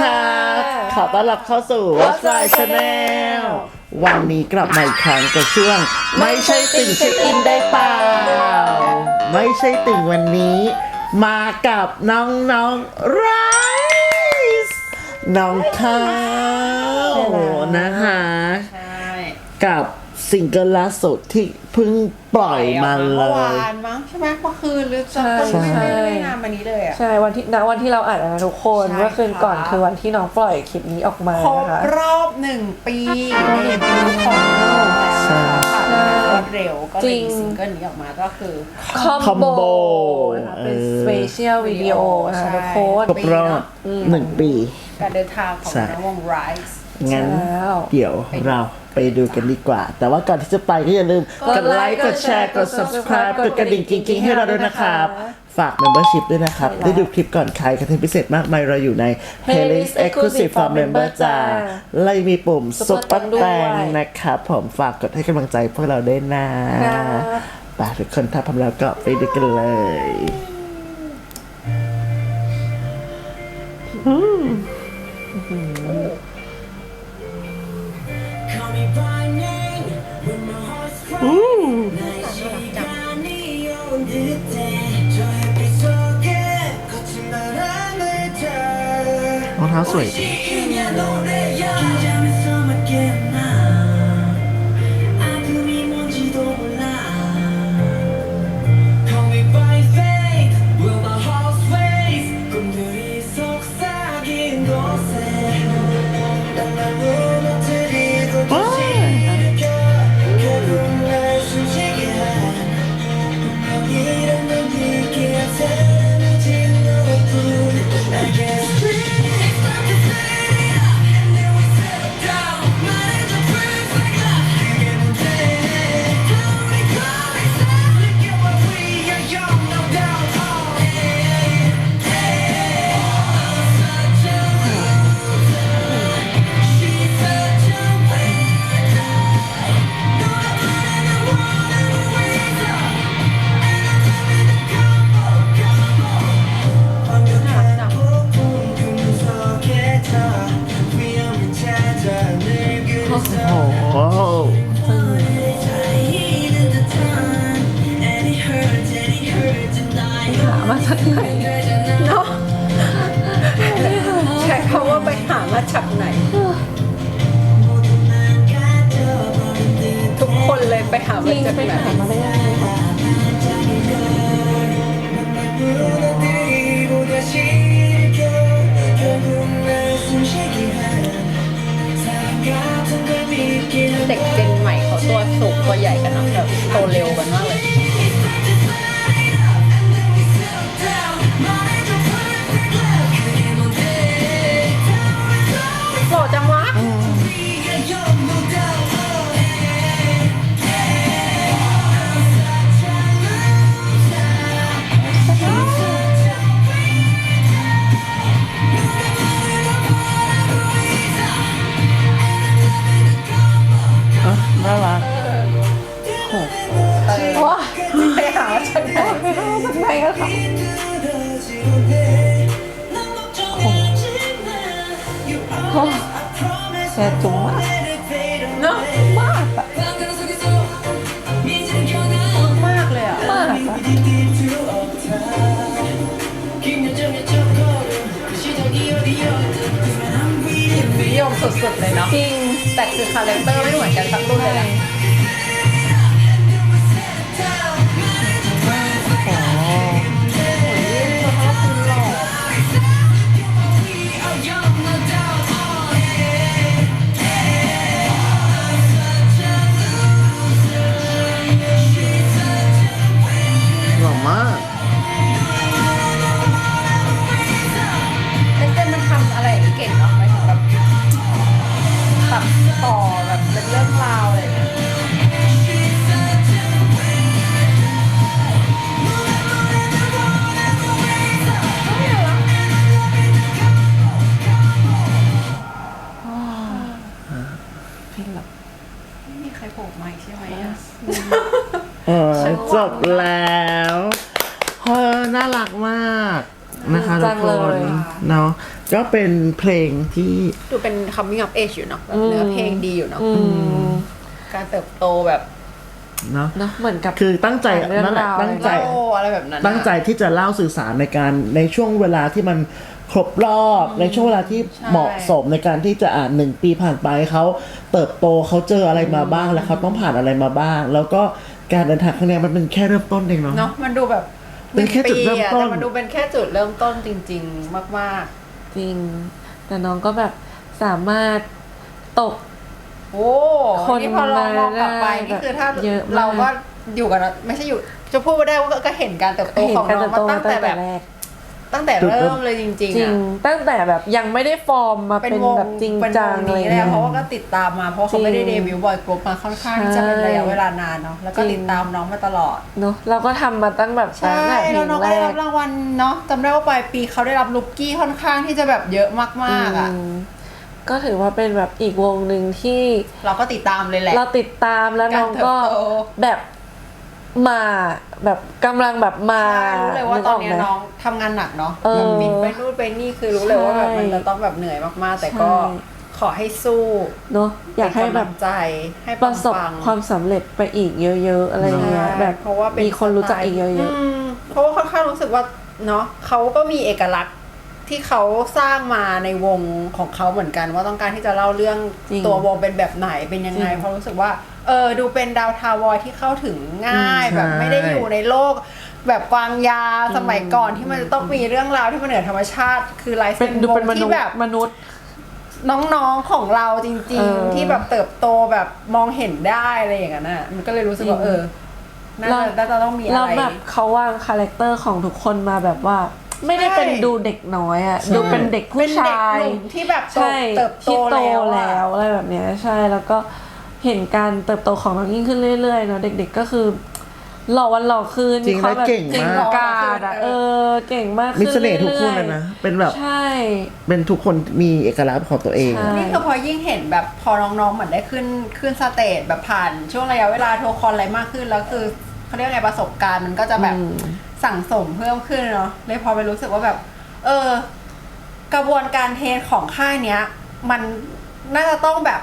ครับขอต้อนรับเข้าสู่ What's My Channel วันนี้กลับมาอีกครั้งกับช่วง ไม่ใช่ติ่งเช็คอินได้เปล่า ไม่ใช่ติ่งวันนี้ มากับน้องน้องไรส์น้องข้าวนะคะใช่กับ ซิงเกิลล่าสุดที่เพิ่งปล่อยมาเลเมื่อวาย นมั้งใช่ไหมเมื่อคืนหรือจะใช่ ไม่ไม่ไม่นานมานี้เลยอะ ใช่วันที่ณวันที่เราอ่านนะทุกคนใช่เมื่อคืนก่อนค่ะ คือวันที่น้องปล่อยคลิปนี้ออกมาครบนะคะ รอบหนึ่งปีในเดบิวต์ของเราแล้วใช่ค่ะรวดเร็วก็เลจริยง มีซิงเกิลนี้ออกมาก็คือ คอมคอมโบโบนะคะเป็นเออ สเปเชียลวิดีโอนะคะใช่ ทุกคน ครบรอบหนึ่งปี การเดินทางของใช่ น้องวง Rise งั้นเดี๋ยวเราไปดูกันดีกว่า แต่ว่าก่อนที่จะไปก็อย่าลืมกดไลค์ กดแชร์ กด subscribe กดกระดิ่งกิ๊งๆให้เราด้วยนะครับ ฝาก membership ด้วยนะครับ ได้ดูคลิปก่อนใครกันพิเศษมากมายเราอยู่ใน playlist exclusive for member จ้าไล่มีปุ่มซุปเปอร์แตงนะครับผมฝากกดให้กำลังใจพวกเราด้วยนะไปทุกคนถ้าพร้อมแล้วก็ไปดูกันเลยอืม เท้าส ริงจากไปไหนหามาได้ กไหนกันคะโอ้แชร์จุ๋มมากเนาะมากอะมากเลยอะมากอะนิยมสุดๆเลยเนาะจริงแต่คือคาแรคเตอร์ไม่เหมือนกันสักรุ่นเลยนะ เก่งเนาะหมายถึงแบบตัดต่อแบบเป็นเรื่องราวอะไรอย่างเงี้ยฟินแบบไม่มีใครโผล่มาอีกใช่ไหมอะ เออจบแล้วเฮ้ยน่ารักมากนะคะทุกคนเนาะ ก็เป็นเพลงที่ดูเป็น coming of age อยู่เนาะแบบเนื้อเพลงดีอยู่เนาะอืมการเติบโตแบบเนาะเนอะเหมือนกับคือตั้งใจเรื่องนั่นแหละราวตั้งใจเล่าอะไรแบบนั้นอะตั้งใจที่จะเล่าสื่อสารในการในช่วงเวลาที่มันครบรอบในช่วงเวลาที่ใช่เหมาะสมในการที่จะอ่านหนึ่งปีผ่านไปเขาเติบโตเขาเจออะไรมาบ้างแล้วเขาต้องผ่านอะไรมาบ้าง แล้วก็การเดินทางครั้งเนี้ยมันเป็นแค่เริ่มต้นเองเนาะเนาะมันดูแบบเป็นแค่จุดเริ่มต้นแต่มันดูเป็นแค่จุดเริ่มต้นจริง ๆ มาก จริง แต่น้องก็แบบสามารถตกๆโอ้คนนี่พอเรามองกลับไปมาได้นี่คือถ้าเยอะมาก เราก็อยู่กันไม่ใช่อยู่ จะพูดไม่ได้ว่าก็เห็นการเติบโตเห็นของการน้อเติงบมาโตตั้งแต่แบบแรก ตั้งแต่จุดเริ่เริ่มมเลยจริงจๆริง อะตั้งแต่แบบยังไม่ได้ฟอร์มมาเป็นวงแบบจริงเป็นจังวอะไรนี้เงี้แล้ยวเพราะว่าก็ติดตามมาเพราะเขาไม่ได้จริเดงบิวต์บอยกรุ๊ปมาค่อนข้างที่จะเป็นใช่ระยะเวลานานเนาะแล้วก็จริงติดตามน้องมาตลอด เนาะเราก็ทำมาตั้งแบบใช่ตั้งแต่เพลแล้วงน้องแรก็ได้รักบรางวัลเนาะจำได้ว่าปลายปีเขาได้รับลุกกี้ค่อนข้างที่จะแบบเยอะมากๆอะ อืมก็ถือว่าเป็นแบบอีกวงหนึ่งที่เราก็ติดตามเลยแหละ เราติดตามแล้วน้องก็การเติบโต แบบ มาแบบกำลังแบบมาใช่รู้เลยว่าตอนเนี้ยกกไหม น้องทำงานหนักเนาะเออแบบบินไปนู่นไปนี่คือรู้เลยว่าแบบใช่มันจะต้องแบบเหนื่อยมากๆ แต่ก็ใช่ ขอให้สู้เนาะอยากให้เป็นแบกำลับงใจให้ประสบปังๆความสำเร็จไปอีกเยอะๆอะไรเงี้ยใช่แบบเพราะว่าเป็นมีคนรู้จักอีกเยอะมเพราะว่าค่อนข้างรู้สึกว่าเนาะเขาก็มีเอกลักษณ์ ที่เขาสร้างมาในวงของเขาเหมือนกัน ว่าต้องการที่จะเล่าเรื่องจริงตัววงเป็นแบบไหนเป็นยังไงจริงเพราะรู้สึกว่าเออดูเป็นดาวทาวอยที่เข้าถึงง่ายอืมแบบใช่ไม่ได้อยู่ในโลก แบบวางยาสมัยก่อนที่มันจะต้องมีเรื่องราวที่มันเหนือธรรมชาติ คือลายๆเส้เป็นนดูวเป็นงมนุที่ษย์แบบ มนุษย์ น้องๆของเราจริง เออๆ ที่แบบเติบโตแบบมองเห็นได้อะไรอย่างนั้นน่ะมันก็เลยรู้สึกว่าจริง เออน่าจะน่าจะต้องมีอะเราไร แบบเขาวางคาแรคเตอร์ของทุกคนมาแบบว่า ไม่ได้เป็นใช่ดูเด็กน้อยอะดูเป็นเด็กผู้เป็นชาเด็กยหนุ่มที่แบบโตใช่เติบโตที่โตแล้วอะ แล้วอะไรแบบเนี้ยใช่แล้วก็เห็นการเติบโตของน้องยิ่งขึ้นเรื่อยๆเนาะเด็กๆก็คือ หล่อวันหล่อคืนจริงเขาแบบและเก่งมากกาดอะเออเก่งมากมีขึ้นเสน่ห์ทุกคนรื่เลยๆนะ เป็นแบบ ใช่ เป็นทุกคนมีเอกลักษณ์ของตัวเอง ใช่ นี่คือพอยิ่งเห็นแบบพอน้องๆเหมือนได้ขึ้นขึ้นสเตจแบบผ่านช่วงระยะเวลาโทรคอนอะไรมากขึ้นแล้วคือ เขาเรียกไงประสบการณ์มันก็จะแบบอืม สั่งสมเพิ่มขึ้นเนาะเลยพอไปรู้สึกว่าแบบ เออ กระบวนการเทรนของค่ายเนี้ย มันน่าจะต้องแบบ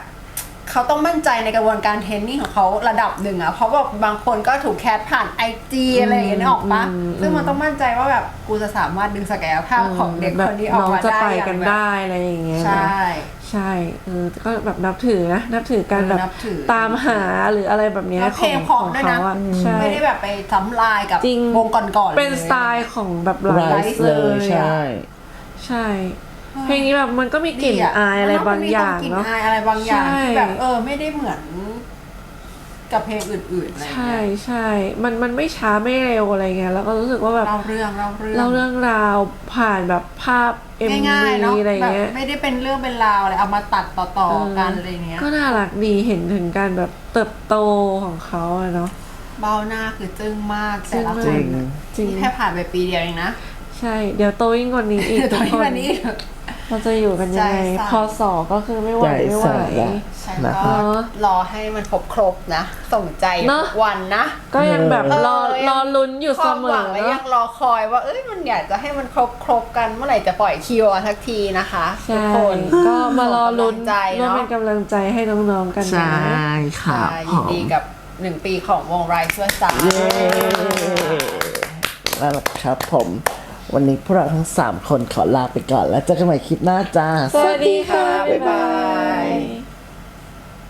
เขาต้องมั่นใจในกระบวนการเทรนนิ่งของเขาระดับหนึ่งอะเพราะแบบบางคนก็ถูกแคสผ่านไอจีอะไรอย่างเงี้ยนึกออกปะอืมซึ่งมันต้องมั่นใจว่าแบบกูจะสามารถดึงศักยภาพของเด็กคนนี้ออกน้องมาจะได้ไปอย่างกันแบบได้อะไรอย่างเงี้ยใชนะ่ใช่เออก็แบบนับถือนะนับถือการแบบนับถือตามหาหรืออะไรแบบเนี้ยแล้วขเพลองงเพราะของด้วยเขานะอะใช่ไม่ได้แบบไปซ้ำลายกับจริงวงก่อนๆเป็นลยสไตล์ของแบบไลไรฟ์ซ์เลเลยยใช่อะใช่ เพลงนี้แบบมันก็มีกลิ่นดีะอายอะไรบางอย่างมันมีกลิ่นเนาะอายอะไรบางอย่างใช่ที่แบบเออไม่ได้เหมือน กับเพลงอื่นๆอะไรใช่เงี้ยใช่มันมันไม่ช้าไม่เร็วอะไรเงี้ยแล้วก็รู้สึกว่าแบบเล่าเรื่องเล่าเรื่องเล่าเรื่องราวผ่านแบบภาพ MV ง่ายๆเนาะอะไรแบบเงี้ยไม่ได้เป็นเรื่องเป็นราวอะไรเอามาตัดต่อเออๆกันอะไรเงี้ยก็น่ารักดีเห็นถึงการแบบเติบโตของเขาอะเนาะเบ้าหน้าคือจึ้งมากแต่ละจึ้คงนมากจริงนี่แค่ผ่านไปปีเดียวเองนะใช่ เดี๋ยวโตยิ่งกว่านี้อีกตทุอกนคที่นวันนี้ เราจะอยู่กันยังไงใจสั่น พอสอก็คือไม่ไหวใจไม่ไหว สั่นแล้วฉันนะคก็รับ รอให้มันครบครบๆนะ ส่งใจเนอะ ทุกวันนะ ก็ยังแบบเออรอยังรอลุ้นอยู่คเสวามมหวัองและเนาะยังรอคอยว่า เอ้ยมันอยากจะให้มันครบครบๆกันเมื่อไหร่จะปล่อยคิวอะสักทีนะคะทุใช่กคนก็มารอลุ้นส่งกำลังใจร่วมเนาะเป็นกำลังใจให้น้องๆกันใช่นะค่ะใช่ยินดีกับหนึ่งปีของวงไรเพื่อสาว เย้นั่นแหละครับผม วันนี้พวกเราทั้ง 3 คนขอลาไปก่อนแล้วเจอกันใหม่คลิปหน้าจ้า สวัสดีค่ะ บ๊ายบายบ๊ายบาย